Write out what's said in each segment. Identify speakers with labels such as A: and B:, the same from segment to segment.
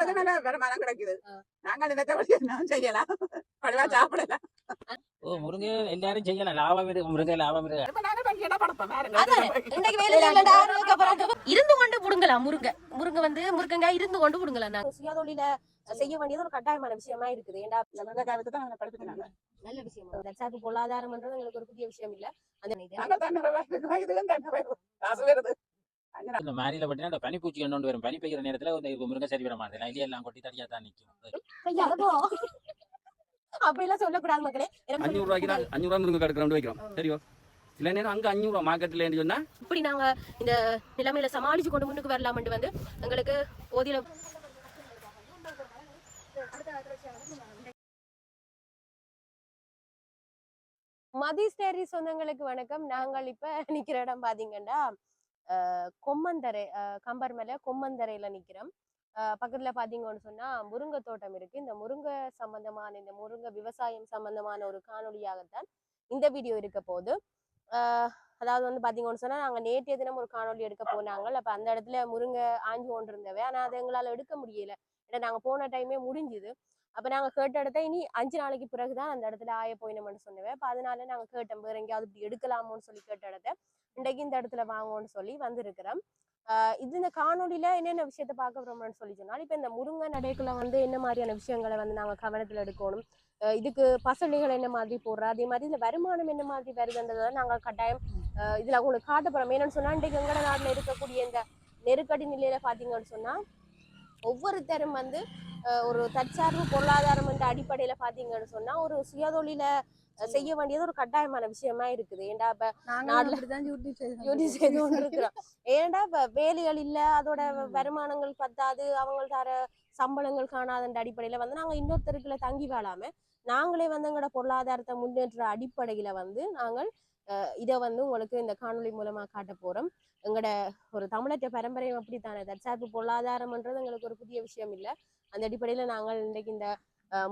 A: எங்களுக்கு நல்ல வருமானம் கிடைக்குது. நினைத்தபடி நான் செய்யலாம். பழவா சாப்பிடலாம்.
B: ஓ முருங்கை எல்லாரும் செய்யலாம். லாபம் இருக்கு முருங்கை லாபம் இருக்கு.
C: இருந்து கொண்டு புடுங்கலாம் முருங்கை. முருங்கை வந்து முருங்கங்காய் இருந்து கொண்டு புடுங்கலாம் நான். சுயதொழில செய்ய வேண்டியது ஒரு கட்டாயமான விஷயமா இருக்குது. ஏன்டா
A: காலத்து தான் நாங்கள் படுத்துக்கிறாங்க.
C: நல்ல விஷயம். பொருளாதாரம்ன்றது எங்களுக்கு ஒரு புதிய விஷயம் இல்ல. அந்த
B: இந்த மாரியில பட்டினா அந்த பனிப்பூச்சி கொண்டு வரும். பனி பெய்கிற நேரத்துல இந்த முருங்கை சரி வர மாட்டேன் இல்லையா எல்லாம் கொட்டி தடியா தான் நிற்கும்
C: ஐயா, அதோ. அப்படியெல்லாம் சொல்லக்கூடாது மக்களே.
D: அஞ்சூறு ரூபாய்க்கு தான் அஞ்சூறு ரூபா முருங்கை கிடக்கிறோம் வைக்கிறோம். சரியோ இல்லை நேரம் அங்கே அஞ்சூறு ரூபா மார்க்கெட்டில் சொன்னா?
C: இப்படி நாங்க இந்த நிலைமையில சமாளிச்சு கொண்டு முன்னுக்கு வரலாம்னு வந்து எங்களுக்கு போதிய மதி ஸ்டேரி சொந்தங்களுக்கு வணக்கம். நாங்கள் இப்ப நிக்கிற இடம் பாத்தீங்கன்னா கொம்மந்தரை கம்பர் கம்பர்மலை கொம்மந்தரையில நிக்கிறோம் பக்கத்துல பாத்தீங்கன்னு சொன்னா முருங்கை தோட்டம் இருக்கு. இந்த முருங்கை சம்பந்தமான இந்த முருங்கை விவசாயம் சம்பந்தமான ஒரு காணொலியாகத்தான் இந்த வீடியோ இருக்க போகுது. அதாவது வந்து பாத்தீங்கன்னு சொன்னா நாங்க நேற்றைய தினம் ஒரு காணொளி எடுக்க போனாங்க அப்ப அந்த இடத்துல முருங்கை ஆஞ்சு கொண்டு இருந்தவை ஆனா அதை எங்களால எடுக்க முடியல. ஏன்னா நாங்க போன டைமே முடிஞ்சுது. அப்ப நாங்க கேட்ட இடத்த இனி அஞ்சு நாளைக்கு பிறகுதான் அந்த இடத்துல ஆய போயினோம்னு சொன்னவன் அப்ப அதனால நாங்க கேட்டோம் வேற எங்கேயாவது இப்படி எடுக்கலாமோன்னு சொல்லி கேட்ட இடத்த. இன்றைக்கு இந்த இடத்துல வாங்குவோம்னு சொல்லி வந்திருக்கிறோம். இது இந்த காணொலியில என்னென்ன விஷயத்த பார்க்க போறோம்னு சொல்லி சொன்னால் இப்போ இந்த முருங்கை நடைக்குள்ள வந்து என்ன மாதிரியான விஷயங்களை வந்து நாங்கள் கவனத்தில் எடுக்கணும்? இதுக்கு பசலிகள் என்ன மாதிரி போடுறோம் அதே மாதிரி இதில் வருமானம் என்ன மாதிரி வருதுன்றதை நாங்கள் கட்டாயம் இதில் உங்களுக்கு காட்ட போறோம். சொன்னால் சொன்னா இன்றைக்கு எங்கட நாட்டில் இருக்கக்கூடிய இந்த நெருக்கடி நிலையில பார்த்தீங்கன்னு சொன்னால் ஒவ்வொருத்தரும் வந்து ஒரு தற்சார்பு பொருளாதாரம் என்ற அடிப்படையில் பார்த்தீங்கன்னு சொன்னால் ஒரு சுயதொழில செய்ய வேண்டியது ஒரு கட்டாயமான விஷயமா இருக்குது. ஏன்டா இப்ப செய்து கொண்டு இருக்கிறோம் ஏன்டா இப்ப வேலைகள் இல்ல அதோட வருமானங்கள் பத்தாது அவங்க தர சம்பளங்கள் காணாதன்ற அடிப்படையில வந்து நாங்க இன்னொருத்தருக்குள்ள தங்கி வாழாம நாங்களே வந்து எங்களோட பொருளாதாரத்தை முன்னேற்ற அடிப்படையில வந்து நாங்கள் இதை வந்து உங்களுக்கு இந்த காணொளி மூலமா காட்ட போறோம். எங்களோட ஒரு தமிழற்ற பரம்பரையும் அப்படித்தானே. தற்சார்பு பொருளாதாரம்ன்றது எங்களுக்கு ஒரு புதிய விஷயம் இல்லை. அந்த அடிப்படையில நாங்கள் இன்றைக்கு இந்த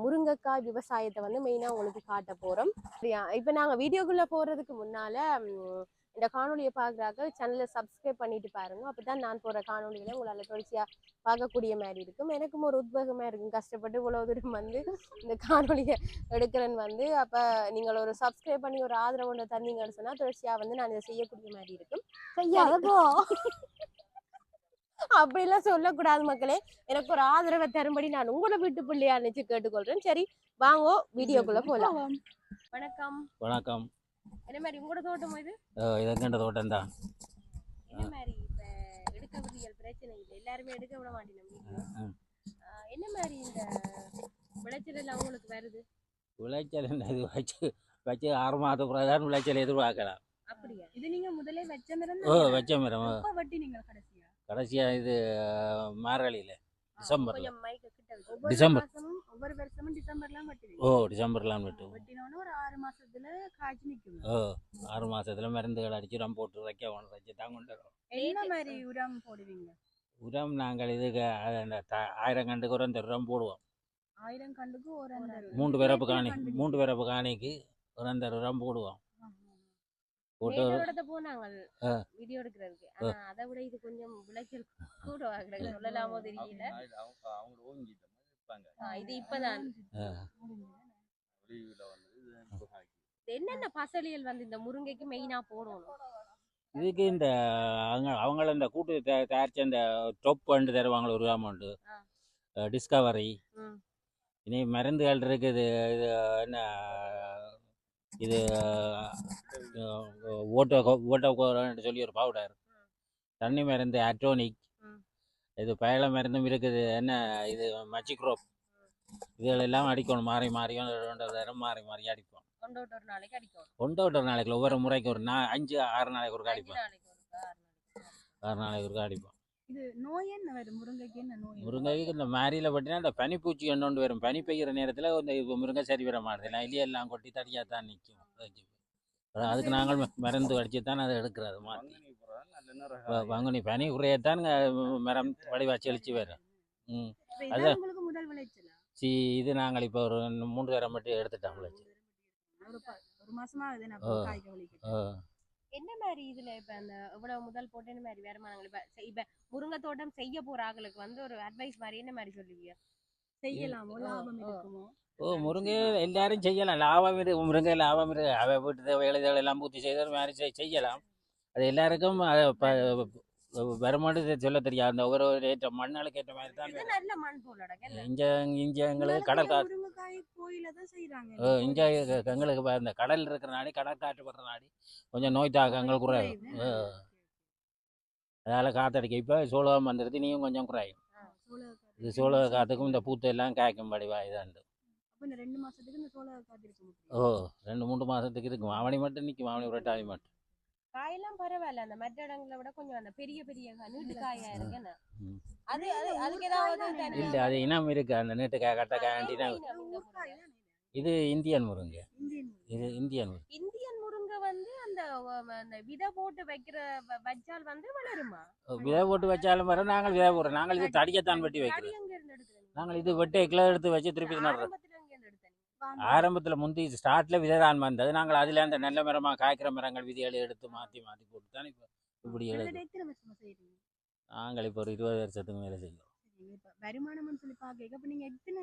C: முருங்கைக்காய் விவசாயத்தை வந்து மெயினா உங்களுக்கு காட்ட போறோம். சரியா இப்ப நாங்க வீடியோக்குள்ள போறதுக்கு முன்னால இந்த காணொலியை பார்க்குறாங்க. சேனலை சப்ஸ்கிரைப் பண்ணிட்டு பாருங்க. அப்பதான் நான் போற காணொலிகளை உங்களால தொடர்ச்சியா பார்க்கக்கூடிய மாதிரி இருக்கும். எனக்கும் ஒரு உத்வேகமா இருக்கும். கஷ்டப்பட்டு இவ்வளவு தூரம் வந்து இந்த காணொலியை எடுக்கிறேன்னு வந்து. அப்ப நீங்கள் ஒரு சப்ஸ்கிரைப் பண்ணி ஒரு ஆதரவு ஒன்று தந்தீங்கன்னு சொன்னா தொடர்ச்சியா வந்து நான் இதை செய்யக்கூடிய மாதிரி இருக்கும். அப்படிலாம் சொல்லக்கூடாது மக்களே. எனக்கு ஒரு ஆதரவை தரும்படி நான் உங்களை வீட்டு பிள்ளையா நினைச்சு கேட்டுக்கொள்றேன். சரி வாங்கோ வீடியோக்குள்ள போலாம். வணக்கம்.
B: வணக்கம்.
C: என்ன மாதிரி உங்களோட தோட்டம் இது?
B: இதற்கண்ட தோட்டம் தான்.
C: என்ன மாதிரி இப்ப எடுக்க விடியல் பிரச்சனை இல்லை. எல்லாருமே எடுக்க விட மாட்டேன் என்ன மாதிரி இந்த விளைச்சல் எல்லாம் உங்களுக்கு வருது?
B: விளைச்சல் இது வச்சு வச்சு ஆறு மாதம் பிறகுதான் விளைச்சல் எதிர்பார்க்கலாம்.
C: அப்படியா?
E: இது நீங்க முதல்ல வச்ச மரம்
B: ஓ வச்ச மரம்
E: வட்டி நீங்க கடைசியா?
B: கடைசியா இது மார்கழியில் டிசம்பர்.
E: மாசமும் ஒவ்வொரு வருஷமும் டிசம்பர்லாம் வட்டுவீங்க.
B: ஓ டிசம்பர்லாம் விட்டு
E: வெட்டினோன்னு ஒரு ஆறு மாசத்துல காய்ச்சி நிக்கும்
B: ஓ ஆறு மாசத்துல மருந்துகள் அடிச்சு உரம் போட்டு வைக்க ஒன்று வச்சு தான் கொண்டு வரோம்.
E: என்ன மாதிரி உரம் போடுவீங்க?
B: உரம் நாங்கள் இதுக்கு அது அந்த த- ஆயிரம் கண்டுக்கு உரம் தருவோம் போடுவோம்.
E: ஆயிரம் கண்டுக்கு ஒரு அந்த
B: மூன்று பிறப்பு காணி? மூன்று பிறப்பு காணிக்கு உரம் தருவோம் போடுவோம். போட்டு
C: மேலோட்டத்தை போனாங்க
B: ஆ.
C: வீடியோ எடுக்கிறதுக்கு. ஆனா அதை விட இது கொஞ்சம் விளைச்சல் கூட சொல்லலாமோ தெரியல. இது இப்பதான். இது என்னென்ன பசலியல் வந்து இந்த முருங்கைக்கு மெயினா போடணும்?
B: இதுக்கு இந்த அவங்க அவங்கள இந்த கூட்டு தயா- தயாரிச்ச இந்த டொப் வந்து தருவாங்களே ஒரு அமௌண்ட்டு
C: ஆ.
B: டிஸ்கவரி. இனி மருந்துகள் இருக்குது. இது என்ன இது ஓட்டோ ஓட்டோன்னு சொல்லி ஒரு பவுடர் தண்ணி மருந்து அட்ரோனிக். இது பயல மருந்தும் இருக்குது. என்ன இது மச்சிக்ரோப் இதுகள் எல்லாம் அடிக்கணும். மாறி மாறியும் தரம் மாறி மாறி அடிப்போம். ஒன்று ஒரு நாளைக்கு ஒவ்வொரு முறைக்கு ஒரு நா அஞ்சு ஆறு நாளைக்கு ஒரு அடிப்போம்.
C: ஆறு நாளைக்கு.
B: ஒரு அடிப்போம்.
E: இது நோய் என்ன முருங்கைக்கு என்ன நோய்
B: முருங்கைக்கு இந்த மாரியில் பார்த்தீங்கன்னா இந்த பனிப்பூச்சி ஒன்று வரும். பனி பெய்கிற நேரத்தில் இந்த இப்போ முருங்கை சரி வர மாட்டேது. நான் எல்லாம் கொட்டி தடியாக தான் நிற்கும் அதுக்கு நாங்கள் மருந்து அடிச்சு தான் அதை எடுக்கிறது மாற்றி பங்குனி பனி குறையத்தான் மரம் வடிவா செழிச்சு வரும் ம்.
E: விளைச்சலா?
B: சி இது நாங்கள் இப்போ ஒரு மூன்று தரம் மட்டும் எடுத்துட்டோம் விளைச்சி
E: ஒரு ப-
C: என்ன மாதிரி இதுல இப்ப அந்த இவ்வளவு முதல் போட்டு என்ன மாதிரி வருமானங்கள்? இப்ப செ- இப்ப முருங்கை தோட்டம் செய்ய போற ஆளுக்கு வந்து ஒரு அட்வைஸ் மாதிரி என்ன மாதிரி சொல்லுவீங்க?
E: செய்யலாமோ? லாபம். இருக்குமோ?
B: ஓ முருங்கை எல்லாரும் செய்யலாம். லாபம் இருக்கு முருங்கை லாபம் இருக்கு அவ வீட்டு தேவைகளை எல்லாம் பூர்த்தி செய்து ஒரு மாதிரி செய்- செய்யலாம். அது எல்லாருக்கும் அது ப- வருமானத்தை சொல்ல தெரியாது அந்த ஒவ்வொரு ஏற்ற மண்ணுக்கு ஏற்ற மாதிரி தான்.
C: நல்ல மண் போல
B: இங்க இங்க எங்களுக்கு கடல் கா
E: முருங்கைக்காய் கோயில தான் செய்யறாங்க
B: ஓ, இங்க எங்களுக்கு இந்த கடல் இருக்கிற நாடி கடல் காற்று படுற நாடி கொஞ்சம் நோய் தாக்கங்கள் குறையும். ஓ. அதால காத்தடிக்க இப்ப சோளம் வந்துடுது நீயும் கொஞ்சம் குறையும். இது சோள காத்துக்கும் இந்த பூத்து எல்லாம் காய்க்கும் படிவா இதாண்டு
E: மாசத்துக்கு
B: ஓ ரெண்டு மூணு மாசத்துக்கு இருக்கும். அவனி மட்டும் நிற்கும் அவனி மட்டும்
C: காயெல்லாம் பரவாயில்ல. அந்த மற்ற இடங்களை விட கொஞ்சம் அந்த பெரிய பெரிய நீட்டு காயா. அது அது அதுக்கு ஏதாவது
B: இல்ல அது இனம் இருக்கு. அந்த
C: இந்த முருங்கை?
B: இது இந்தியன் முருங்கை. இது இந்தியன் முருங்கை.
C: இந்தியன் முருங்கை வந்து அந்த அந்த விதை போட்டு வைக்கிற வச்சால் வந்து வளருமா?
B: விதை போட்டு வச்சாலும் வர நாங்கள் விதை போடுறோம். நாங்கள் இது தடிக்கத்தான் வெட்டி வைக்கிறோம்? நாங்கள் இது வெட்டை கிலோ எடுத்து வச்சு திருப்பி நடுறோம்.
C: ஆரம்பத்துல
B: முந்தி ஸ்டார்ட்ல விதை தான் வந்தது. நாங்கள் அதுல அந்த நல்ல மரமா காய்க்கிற மரங்கள் விதைகளை எடுத்து மாத்தி மாத்தி போட்டு தான் இப்போ இப்படி
E: செய்யறீங்க
B: நாங்கள் இப்போ ஒரு இருபது வருஷத்துக்கு மேலே
E: இப்ப வருமானம்னு சொல்லி எத்தனை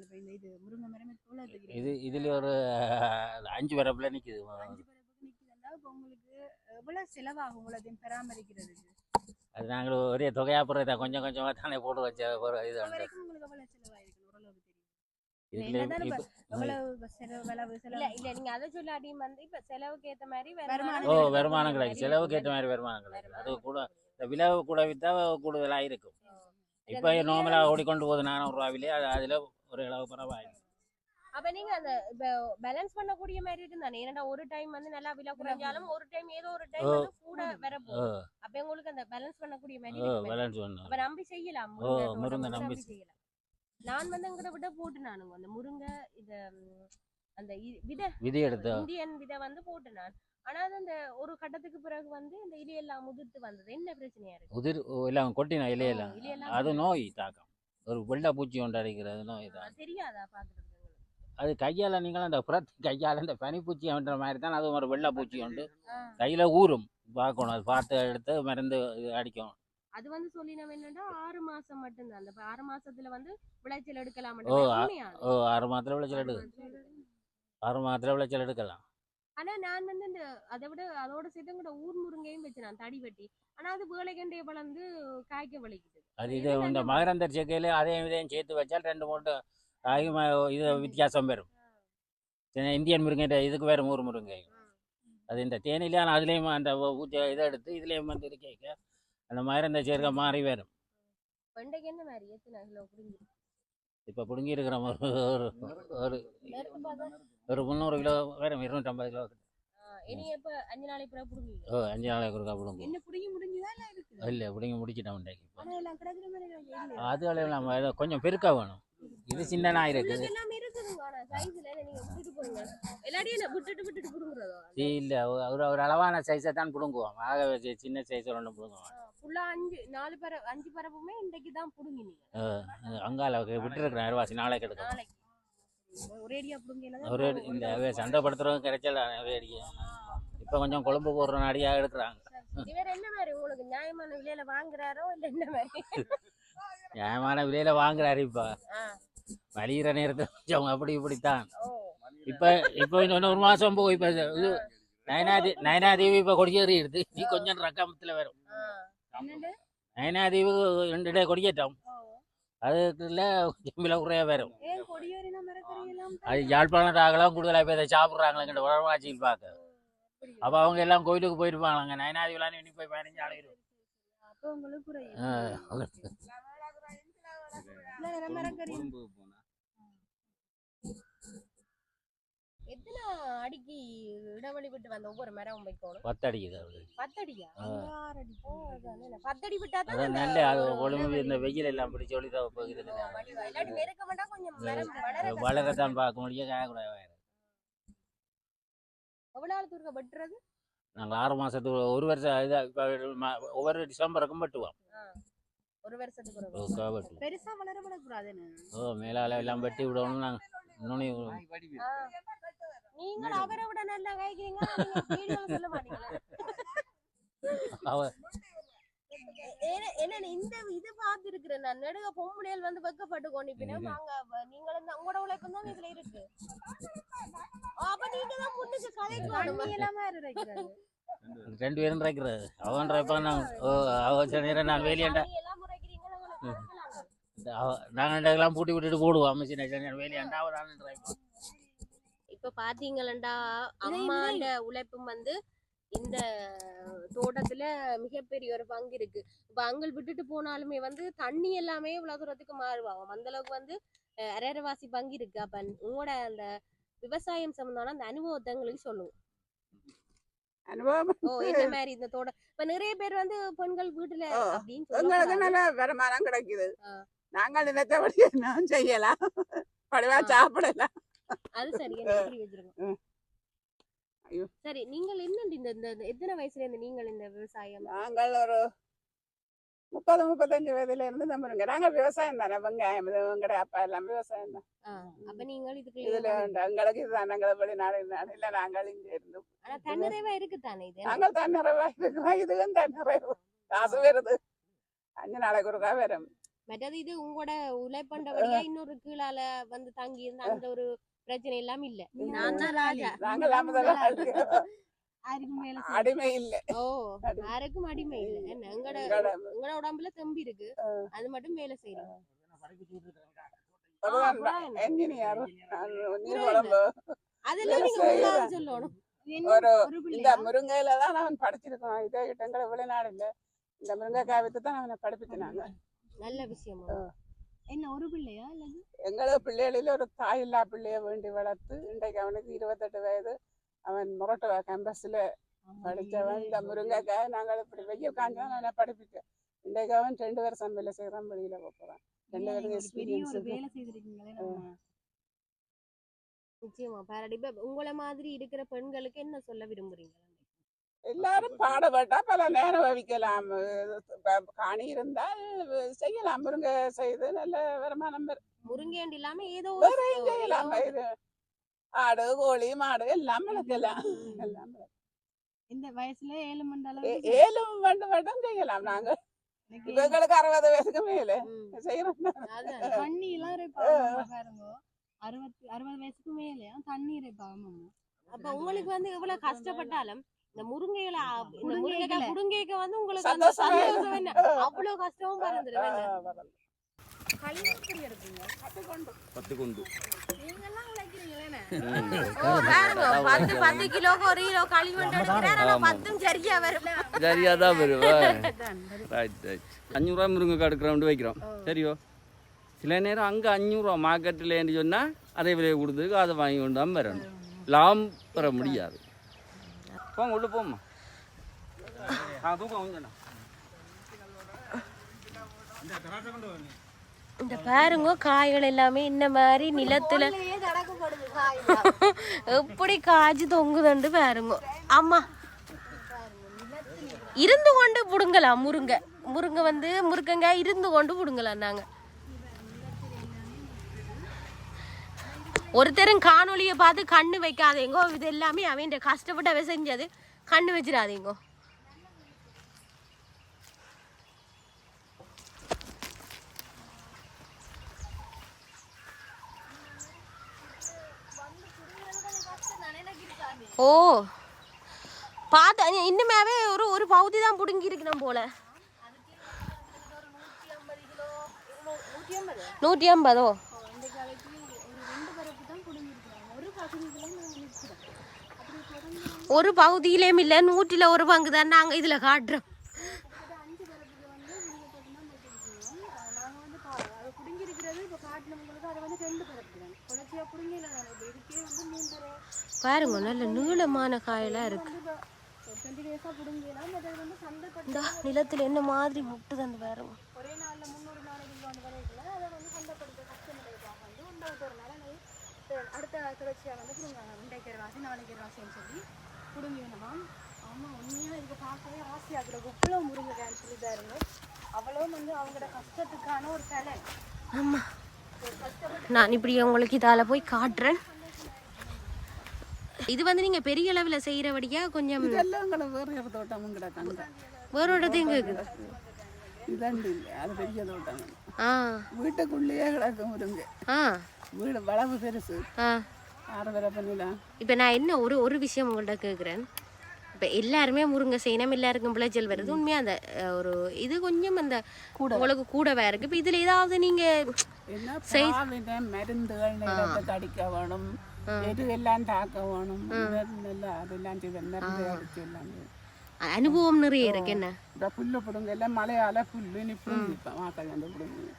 E: இப்ப இந்த இது? முருங்கை மரம் எவ்வளவுக்கு
B: இது இதுல ஒரு அஞ்சு வரப்புல நிக்குது.
E: அஞ்சு பரப்புக்கு நிக்குதுன்னா இப்ப உங்களுக்கு எவ்வளவு செலவாகும் இவ்வளவு பராமரிக்கிறதுக்கு?
B: அது நாங்கள் ஒரே தொகையா போடுறதா கொஞ்சம் கொஞ்சமா தானே போட்டு வச்ச ஒரு இது
E: உங்களுக்கு
B: ஓ. வருமானம் கிடைக்கும்.
C: மாதிரி
B: செலவுக்கு ஏற்ற. மாதிரி வருமானம் கிடைக்கும். அது கூட. இந்த விலை கூட வித்தா கூடுதலா இருக்கும். இப்போ
C: இந்த
B: நார்மலா ஓடிக்கொண்டு போகுது நானூறு ரூபாவிலே அது அதுல ஒரு அளவு பரவாயில்லை
C: அப்ப நீங்க அந்த பேலன்ஸ் பண்ணக்கூடிய மாதிரி இருந்தானே ஏன்னா ஒரு டைம் வந்து நல்லா விலை குறைஞ்சாலும் ஒரு டைம் ஏதோ ஒரு டைம். வந்து கூட வரப்போகுது அப்ப உங்களுக்கு அந்த பேலன்ஸ் பண்ணக்கூடிய மாதிரி.
B: பேலன்ஸ்
C: அப்ப நம்பி செய்யலாம். முருங்கை
B: நம்பி
C: செய்யலாம். நான் வந்து அங்கிட்ட விட போட்டு நானுங்க அந்த முருங்கை இத அந்த விதை.
B: விதி எடுத்து?
C: இந்தியன் விதை வந்து போட்டு நான் ஆனா அது அந்த ஒரு கட்டத்துக்கு பிறகு வந்து இந்த இலையெல்லாம் முதிர்த்து வந்தது. என்ன பிரச்சனையா இருக்கு?
B: உதிர் ஓ, எல்லாம் கொட்டின இலையெல்லாம். அது நோய் தாக்கம். ஒரு வெள்ளை பூச்சி கொண்டு அடிக்கிறது நோய் தான்
C: அது தெரியாதா உங்களுக்கு?
B: அது கையால் நீங்கள் அந்த புறத்து கையால் அந்த பனிப்பூச்சி என்ற மாதிரி தான் அதுவும் ஒரு வெள்ளை பூச்சி உண்டு. கையில் ஊறும். பார்க்கணும். அது பார்த்து எடுத்து மருந்து அடிக்கும்.
C: அது வந்து சொல்லி நம்ம என்னன்னா ஆறு மாசம் மட்டும்தான். அந்த ஆறு மாசத்துல வந்து விளைச்சல் எடுக்கலாம்
B: ஓ, ஆறு மாதத்தில் விளைச்சல் எடு ஆறு மாதத்தில் விளைச்சல் எடுக்கலாம்.
C: ஆனா நான் வந்து இந்த அதை விட அதோட சேர்த்து கூட ஊர் முருங்கையும் வச்சு நான் தடி வெட்டி. ஆனா அது வேலைக்கண்டைய வளர்ந்து காய்க்க வலிக்குது.
B: அது
C: இது
B: இந்த மகரந்தர் சேர்க்கையில அதையும் இதையும் சேர்த்து வச்சால் ரெண்டு மூணு அதிகமாக இது வித்தியாசம் வரும் இந்தியன் முருங்கை இதுக்கு வேறு ஊர் முருங்கை. அது இந்த தேனிலே ஆனால் அதுலேயும் அந்த இதை எடுத்து இதுலேயும் வந்து இருக்க அந்த மகரந்த சேர்க்கை மாறி வரும்.
C: வெண்டைக்கு என்ன மாதிரி எத்தனை கிலோ புரிஞ்சு
B: இப்போ பிடுங்கி இருக்கிற ஒரு ஒரு ஒரு முந்நூறு கிலோ வரும் இருநூற்றம்பது கிலோ
C: அஞ்சு நாளைக்கு
B: ஓ அஞ்சு நாளைக்கு ஒருக்கா
E: புடிங்கி இல்ல
B: பிடுங்கி முடிச்சிட்டோம் இன்றைக்கு.
E: மாதிரி
B: அது நம்ம ஏதோ கொஞ்சம் பெருக்க வேணும். இது சின்ன நாய் இருக்குது. இல்லை. ஒரு ஒரு அளவான சைஸை தான் பிடுங்குவோம். ஆக சின்ன சைஸ் ஒன்று பிடுங்குவோம்.
C: ஃபுல்லா அஞ்சு நாலு பர அஞ்சு பரப்புமே இன்றைக்கு தான் புடுங்கினீங்க.
B: அங்கால விட்டுருக்குறேன் அருவாசி. நாளைக்கு எடுக்கும் ஒரு இந்த சந்தைப்படுத்துறவங்க கிடைச்சல வேடிக்கை இப்போ கொஞ்சம் கொழும்பு போடுற நாடியாக எடுக்கிறாங்க.
C: இவர் என்ன மாதிரி உங்களுக்கு நியாயமான விலையில வாங்குறாரோ இல்ல என்ன மாதிரி?
B: நியாயமான விலையில வாங்குறாரு இப்போ. வலிகிற நேரத்தில் கொஞ்சம் அப்படி இப்படித்தான். இப்போ இப்போ இன்னும் ஒரு மாதம் போகும். இப்போ இது நயனாதி நயனாதேவி இப்போ கொடியேறி எடுத்து நீ கொஞ்சம் ரக்கமத்தில் வரும். நயனாதேவி ரெண்டு டே கொடியேற்றம். அதுக்குள்ள கொஞ்சம் விலை குறைய வரும். அது யாழ்ப்பாணத்தாகலாம் கூடுதலாக இப்போ இதை சாப்பிட்றாங்களே உடம்பாட்சியில் பார்க்க. அப்போ அவங்க எல்லாம் கோயிலுக்கு போயிருப்பாங்க நயனாதிவிலான்னு இன்னி போய் பதினஞ்சு ஆளுகிறோம் ஆ
E: இல்ல மரக்கறி?
C: எத்தனை அடிக்கு இடைவெளி விட்டு வந்த ஒவ்வொரு மரம் வைக்கணும் பத்தடியா? பத்தடி விட்டா தான்
B: நல்ல அது இந்த வெயில் எல்லாம் பிடிச்சி ஒளி தான் போகுது
C: கொஞ்சம் மரம்.
B: வளரத்தான் பார்க்க முடியும் காயக்கூடாது
C: எவ்வளவு நாள் வெட்டுறது?
B: நாங்கள் ஆறு மாசத்துக்கு ஒரு வருஷம் இதாக ஒவ்வொரு டிசம்பருக்கும் வெட்டுவோம்.
C: ஒரு வருஷத்துக்கு ஒரு
E: பெருசா வளர விடக்கூடாதுன்னு
B: ஓ மேலால எல்லாம் வெட்டி விடணும் நாங்கள் இன்னொன்று
C: ஆ. நீங்கள் அவரை விட நல்லா கைக்கிறீங்க நீங்க வீடியோல சொல்ல மாட்டீங்களா?
B: அவ
C: இந்த இது பார்த்திருக்கிறேன் நான். நெடுக வந்து வெக்கப்பட்டு கொண்டிப்பினா நாங்க வ- நீங்களும் தான் உங்களோட உழைப்பும் தான் இதுல இருக்கு. அப்ப நீங்க தான் முன்னுக்கு கதைக்கு
E: எல்லாம்
B: ரெண்டு பேரும் இருக்கிறது அவன் நான் ஓ அவ நேரம் நான் வேலையாண்டா
C: எல்லாம் முறைக்கிறீங்களா உங்களுக்கு கொடுக்கலாங்க.
B: அவ நாங்கள் எல்லாம் பூட்டி விட்டுட்டு போடுவோம். சின்ன வேலையாண்டா
C: இப்ப அம்மாண்ட உழைப்பும் வந்து இந்த தோட்டத்துல மிகப்பெரிய ஒரு பங்கு இருக்கு. இப்ப அங்கள் விட்டுட்டு போனாலுமே வந்து தண்ணி எல்லாமே இவ்வளவு தூரத்துக்கு மாறுவாங்க அந்த அளவுக்கு வந்து அரைவாசி பங்கு இருக்கு. அப்ப உங்களோட அந்த விவசாயம் சம்பந்தமான அந்த அனுபவத்தை எங்களுக்கு சொல்லுங்க.
A: அனுபவம்
C: இந்த மாதிரி இந்த தோட்டம் இப்ப நிறைய பேர் வந்து பெண்கள் வீட்டுல
A: எங்களுக்கு. நல்ல வருமானம் கிடைக்குது. நாங்கள் நினைத்தபடி நான் செய்யலாம் படிவா. சாப்பிடலாம்
C: அது சரி வச்சிருக்கோம். சரி நீங்கள் என்ன இந்த- எத்தனை வயசுல இருந்து நீங்கள் இந்த விவசாயம்
A: நாங்கள் ஒரு முப்பது முப்பத்தஞ்சு வயதுல இருந்து நம்புறோங்க நாங்கள் விவசாயம் தானே வெங்காயம் எங்கட அப்பா எல்லாம் விவசாயம் தான்.
C: ஆ, அப்ப நீங்கள் இதுக்கு
A: இதுல. எங்களுக்கு இதுதான் நாங்கள் வெளிநாடு நாடு இல்ல நாங்கள் இங்க இருந்து
C: ஆனா தன்னிறைவா இருக்குதானே இது?
A: நாங்கள் தான் நிறைவா இருக்கிறோம் இதுவும் தான் நிறைவு. காசு வருது அஞ்சு நாளைக்கு ஒருக்கா வரும்.
C: மற்றது இது உங்களோட உழைப்பண்டபடியா இன்னொரு கீழால வந்து தங்கி இருந்த அந்த ஒரு பிரச்சனை எல்லாம் இல்ல. நான் தான் ராஜா.
A: நாங்கள் அடிமை இல்லை.
C: ஓ யாருக்கும் அடிமை இல்ல. என்ன எங்கட
A: எங்கட
C: உடம்புல தெம்பி இருக்கு. அது மட்டும்
A: நீர் குழம்பு
C: அதெல்லாம் நீங்க. சொல்லணும்.
E: என்ன
A: ஒரு இந்த முருங்கையில தான் அவன் படிச்சிருக்கான். இதே எங்களை வெளிநாடு இல்ல. இந்த முருங்கைக்காய் வித்து தான் அவனை படிப்பிச்சினாங்க
C: நல்ல விஷயம்.
E: என்ன ஒரு பிள்ளையா
A: எங்களோட பிள்ளைகளில் ஒரு தாயில்லா பிள்ளைய வேண்டி வளர்த்து இன்றைக்கு அவனுக்கு இருபத்தெட்டு வயது. அவன் முரட்டுவா கேம்பஸ்ல படிச்சவன் இந்த முருங்கைக்காய் நாங்கள் இப்படி வெயில் காஞ்சா அவனை படிப்பிச்சேன் இன்றைக்கு அவன் ரெண்டு வருஷம் வேலை செய்யறான் வெளியில போறான். ரெண்டு
E: பெரிய
A: எக்ஸ்பீரியன்ஸ்.
C: நிச்சயமா பாராட்டி இப்ப உங்களை மாதிரி இருக்கிற பெண்களுக்கு என்ன சொல்ல விரும்புறீங்க?
A: எல்லாரும் பாடுபட்டா பல நேரம் வைக்கலாம் காணி இருந்தால் செய்யலாம். முருங்கை செய்து நல்ல வருமானம்
C: முருங்கேண்டு இல்லாம ஏதோ
A: செய்யலாம் ஆடு கோழி மாடு எல்லாம் வளர்க்கலாம். எல்லாம்.
E: இந்த வயசுல ஏழு மணி
A: ஏ-
E: அளவுக்கு
A: ஏழும் வண்டு வட்டம் செய்யலாம். நாங்க இவங்களுக்கு அறுபது வயசுக்கு மேல செய்யறோம்.
E: தண்ணி எல்லாம் அறுபத்தி அறுபது வயசுக்கு மேலயா தண்ணி இறைப்பாங்க
C: அப்ப உங்களுக்கு வந்து எவ்வளவு கஷ்டப்பட்டாலும் இந்த. முருங்கைக்காய் புடுங்கேக்க வந்து உங்களுக்கு அவ்வளவு கஷ்டமும் பறந்துடும் என்ன
E: கழிவு எப்படி எடுப்பீங்க
D: பத்து கொண்டு
C: சரியா வரும்?
D: சரியா தான் வருவா ரைட் ரைட் அஞ்சூறுரூவா முருங்கைக்காய் எடுக்கிறோம் வைக்கிறோம். சரியோ? சில நேரம் அங்கே அஞ்சூறுரூவா மார்க்கெட்டில் சொன்னால் அதே விலையை கொடுத்து அதை வாங்கி கொண்டு தான் வரணும். லாபம் பெற முடியாது. போங்க உள்ள போம்மா. ஆ தூக்கம்
C: இந்த பாருங்க காய்கள் எல்லாமே இந்த மாதிரி நிலத்துல. எப்படி காய்ச்சி தொங்குதுண்டு பாருங்க. ஆமா இருந்து கொண்டு புடுங்கலாம் முருங்கை. முருங்கை வந்து முருங்கங்காய் இருந்து கொண்டு புடுங்கலாம் நாங்க ஒருத்தரும் காணொளியை பார்த்து கண்ணு வைக்காதீங்கோ. இது எல்லாமே அவன் கஷ்டப்பட்டு அவன் செஞ்சது. கண்ணு வச்சிடாதீங்கோ. ஓ. பார்த்து இன்னுமாவே ஒரு ஒரு பகுதி தான் பிடுங்கி இருக்கணும் போல. நூற்றி ஐம்பதோ?
E: ஒரு ஒரு
C: பகுதியிலேயும் இல்லை நூற்றில் ஒரு பங்கு தான் நாங்கள் இதில் காட்டுறோம்
E: கிட்டத்தட்ட அஞ்சு பரப்புக்கு வந்து நீங்கள் தான் போட்டிருக்கீங்க நாங்கள் வந்து பா அது குடிஞ்சிருக்கிறது இப்போ காட்டினவங்களுக்கு அது வந்து ரெண்டு பரப்பு தான் தொடர்ச்சியாக குடிங்கல நான் இப்போ இதுக்கே வந்து மூன்றரை
C: பாருங்க நல்ல நீளமான காயெல்லாம் இருக்கு.
E: வந்து டேஸாக வந்து
C: இந்த நிலத்தில் என்ன மாதிரி முட்டுது அந்த பாருங்க.
E: ஒரே நாளில் முந்நூறு நாளைக்கு வந்து அதை வந்து சந்தைப்படுத்த ஒரு அடுத்த தொடர்ச்சியாக வந்து பிடுங்க இன்றைக்கு ராசி நாளைக்கு ராசின்னு சொல்லி பிடுங்கிடணுமாம் ஆமாம் உண்மையாக இதுக்கு பார்க்கவே ஆசையாக இருக்கிற இவ்வளோ முருங்கைக்கான்னு சொல்லி பாருங்க அவ்வளோ வந்து அவங்களோட கஷ்டத்துக்கான ஒரு தலை
C: ஆமாம் நான் இப்படி உங்களுக்கு இதால் போய் காட்டுறேன். இது வந்து நீங்க பெரிய அளவுல செய்யறபடியா கொஞ்சம்
A: வேறு
C: இடத்தையும் ஆ.
A: வீட்டுக்குள்ளேயே கிடக்கு முருங்க.
C: ஆ.
A: வீடு வளவு பெருசு.
C: இப்போ நான் என்ன ஒரு ஒரு விஷயம் உங்கள்கிட்ட கேட்குறேன் இப்போ எல்லாருமே முருங்கை செய்யணும் எல்லாருக்கும் விளைச்சல் வருது உண்மையாக அந்த ஒரு இது கொஞ்சம் அந்த உங்களுக்கு கூடவே இருக்கு? இப்போ இதில் ஏதாவது நீங்கள்
A: மருந்துகள் அடிக்க வேணும் எது எல்லாம் தாக்க வேணும் அதெல்லாம் மருந்து அடிச்சு எல்லாம்.
C: அனுபவம் நிறைய இருக்கு என்ன?
A: இந்த புல்லு பிடுங்க எல்லாம் மழையால புல்லு நீ பிடுங்கிப்பேன் மாக்கள் வந்து பிடுங்க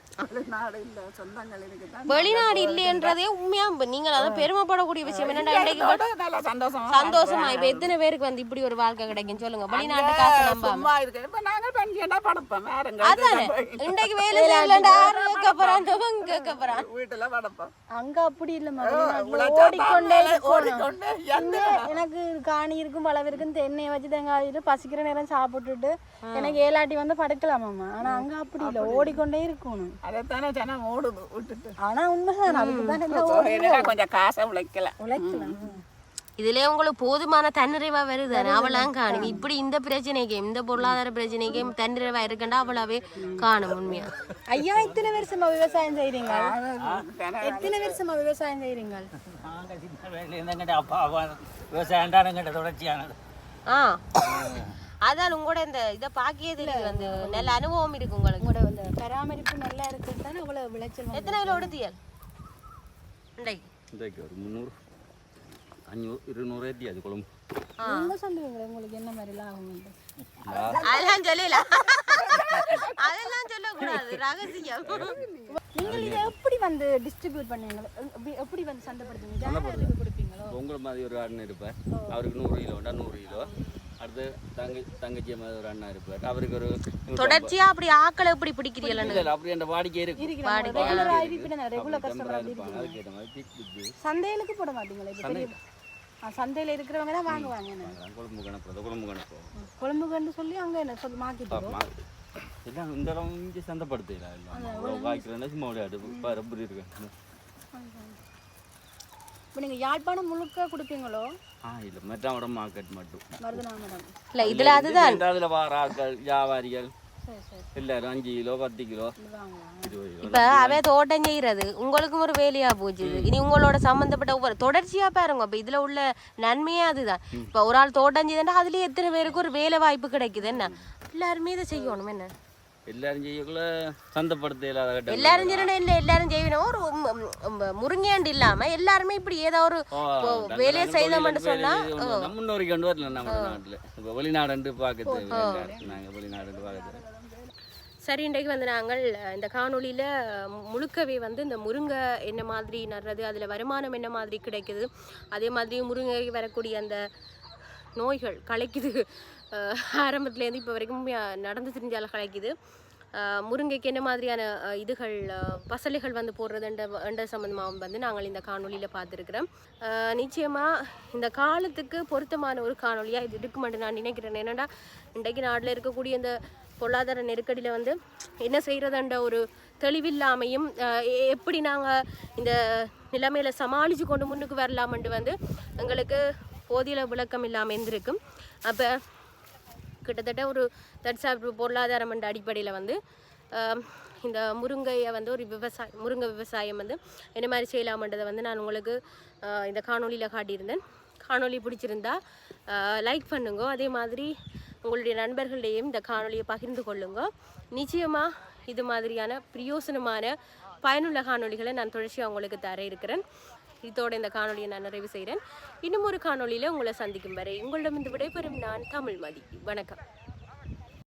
A: நாடு இல்லை சொந்தங்கள் இருக்குதான்
C: வெளிநாடு இல்லைன்றதே உண்மையா நீங்கள் அதை பெருமைப்படக்கூடிய விஷயம். என்னடா
A: சந்தோஷமா
C: சந்தோஷமா இப்போ எத்தனை பேருக்கு வந்து இப்படி ஒரு வாழ்க்கை கிடைக்கும் சொல்லுங்க. வெளிநாட்டு காசு நம்பாம.
A: இப்ப நாங்க பஞ்சியண்டா படுப்போம்? வேறங்க
C: அதானே. இன்றைக்கு வேலை செய்யலண்டா யாரு கேட்க போறான் அவங்க கேட்க போறான்
A: வீட்டுல படுப்போம்.
E: அங்க அப்படி இல்லம்மா.
A: உழைச்சா
E: ஓடிக்கொண்டே.
A: ஓடிக்கொண்டே
E: எனக்கு காணி இருக்கும் பழம் இருக்கும் தென்னையை வச்சு தேங்காய் பசிக்கிற நேரம் சாப்பிட்டுட்டு எனக்கு ஏலாட்டி வந்து படுக்கலாமாம்மா. ஆனா அங்க அப்படி இல்ல. ஓடிக்கொண்டே இருக்கணும்.
A: அதைத்தானே ஜனம் ஓடுது விட்டுட்டு.
E: ஆனா உண்மைதான். அதுக்கு
A: கொஞ்சம் காசை உழைக்கலாம்.
E: உழைக்கலாம்
C: இதுல உங்களுக்கு போதுமான தன்னிறைவா வருதானே அவளாம் காணும். இப்படி இந்த பிரச்சனைக்கு இந்த பொருளாதார பிரச்சனைக்கு தன்னிறைவா இருக்கண்டா அவளாவே காணும் உண்மையா?
E: ஐயா எத்தனை வருஷமா விவசாயம் செய்றீங்க? எத்தனை வருஷமா விவசாயம்
B: விவசாயம்டான எங்கிட்ட தொடர்ச்சியானது.
C: ஆ. அதான் உங்களோட இந்த இதை பாக்கியே தெரியுது வந்து நல்ல அனுபவம் இருக்கு உங்களுக்கு.
E: உங்களோட அந்த பராமரிப்பு நல்லா இருக்குது தானே அவ்வளவு விளைச்சல் வந்து-
C: எத்தனை கிலோ எடுத்தியல் இன்றைக்கு
D: இன்றைக்கு ஒரு முந்நூறு. அஞ்சூறு இருநூறு ஏற்றி அது குழம்பு.
E: நீங்க சொல்லுவீங்களே உங்களுக்கு என்ன மாதிரி எல்லாம் ஆகும்
C: அதெல்லாம் சொல்லல அதெல்லாம் சொல்லக்கூடாது ரகசியம்.
E: நீங்கள் இதை எப்படி வந்து டிஸ்ட்ரிபியூட் பண்ணுவீங்க? எப்படி- வந்து சந்தைப்படுத்துவீங்க? ஜனங்களுக்கு கொடுப்பீங்களோ?
D: உங்களை மாதிரி ஒரு அண்ணன் இருப்பார் அவருக்கு நூறு கிலோண்டா நூறு கிலோ. அடுத்து தங்க தங்கச்சி மாதிரி ஒரு அண்ணா இருப்பார். அவருக்கு ஒரு.
C: தொடர்ச்சியா அப்படி ஆக்களை எப்படி பிடிக்கிறீங்களா
D: இல்ல, அப்படி அந்த வாடிக்கை. இருக்கு
E: ரெகுலர் கஸ்டமர்
D: மாதிரி
E: சந்தைகளுக்கு போட மாட்டீங்களா? சந்தையில இருக்கிறவங்க தான் வாங்குவாங்க என்ன
D: குழம்பு கணக்கு குழம்பு கணக்கு
E: கொழும்பு கண்டு சொல்லி அங்க என்ன சொல்லி மாக்கிட்டு
D: எல்லாம் இந்த அளவு இங்கே சந்தைப்படுத்தல எல்லாம் காய்க்கிறேன்னா சும்மா விளையாடு இப்போ ரப்பர் இருக்கு
E: இப்போ நீங்க யாழ்ப்பாணம் முழுக்க கொடுப்பீங்களோ
D: ஆ இல்லை மார்க்கெட் மட்டும்
C: இல்ல இதுல அதுதான்
D: அதில் வார ஆட்கள் வியாபாரிகள் எல்லாரும் அஞ்சு கிலோ பத்து கிலோ
C: இப்ப அவ தோட்டம் செய்யறது. உங்களுக்கும் ஒரு வேலையா போச்சு. இனி உங்களோட சம்பந்தப்பட்ட ஒவ்வொரு தொடர்ச்சியா பாருங்க. இப்ப இதுல உள்ள நன்மையே அதுதான். இப்ப ஒரு ஆள் தோட்டம் செய்தா அதுலயே எத்தனை பேருக்கு ஒரு வேலை வாய்ப்பு கிடைக்குது என்ன? எல்லாருமே இதை செய்யணும் என்ன?
D: எல்லாரும் செய்யக்குள்ள சந்தைப்படுத்த இல்லாத கட்டம்
C: எல்லாரும் செய்யணும் இல்ல எல்லாரும் செய்யணும். ஒரு முருங்கையாண்டு இல்லாம எல்லாருமே இப்படி ஏதோ ஒரு வேலையை செய்தோம்னு சொன்னா
D: நம்ம முன்னோரி கொண்டு வரல நம்ம நாட்டில். இப்போ வெளிநாடு பார்க்க தேவையில்லை நாங்கள் வெளிநாடு பார்க்க தேவை
C: சரி இன்றைக்கு வந்து நாங்கள் இந்த காணொளியில் முழுக்கவே வந்து இந்த முருங்கை என்ன மாதிரி நடுறது அதில் வருமானம் என்ன மாதிரி கிடைக்குது. அதே மாதிரி முருங்கை வரக்கூடிய அந்த நோய்கள் கலைக்குது. ஆரம்பத்துலேருந்து இப்போ வரைக்கும் நடந்து தெரிஞ்சால கலைக்குது. முருங்கைக்கு என்ன மாதிரியான இதுகள் பசலைகள் வந்து போடுறதுன்ற என்ற சம்மந்தமாக வந்து நாங்கள் இந்த காணொலியில் பார்த்துருக்குறோம். நிச்சயமாக இந்த காலத்துக்கு பொருத்தமான ஒரு காணொலியாக இது இருக்குமென்று நான் நினைக்கிறேன். என்னென்னா இன்றைக்கு நாட்டில் இருக்கக்கூடிய இந்த பொருளாதார நெருக்கடியில் வந்து என்ன செய்கிறதுன்ற ஒரு தெளிவில்லாமையும் எ- எப்படி நாங்கள் இந்த நிலைமையில சமாளித்து கொண்டு முன்னுக்கு வரலாம்ன்ட்டு வந்து எங்களுக்கு போதிய விளக்கம் இல்லாமல் இருந்திருக்கும். அப்போ கிட்டத்தட்ட ஒரு தற்சார்பு பொருளாதாரம் என்ற அடிப்படையில் வந்து இந்த முருங்கையை வந்து ஒரு விவசாயம் முருங்கை விவசாயம் வந்து என்ன மாதிரி செய்யலாமன்றதை வந்து நான் உங்களுக்கு இந்த காணொலியில் காட்டியிருந்தேன். காணொளி பிடிச்சிருந்தா லைக் பண்ணுங்க. அதே மாதிரி உங்களுடைய நண்பர்களிடையும் இந்த காணொலியை பகிர்ந்து கொள்ளுங்க. நிச்சயமாக இது மாதிரியான பிரயோசனமான பயனுள்ள காணொளிகளை நான் தொடர்ச்சியாக உங்களுக்கு தர இருக்கிறேன். இதோட இந்த காணொலியை நான் நிறைவு செய்கிறேன். இன்னும் ஒரு காணொளியில் உங்களை சந்திக்கும் வரை உங்களிடம் இந்த விடைபெறும் நான் தமிழ்மதி வணக்கம்.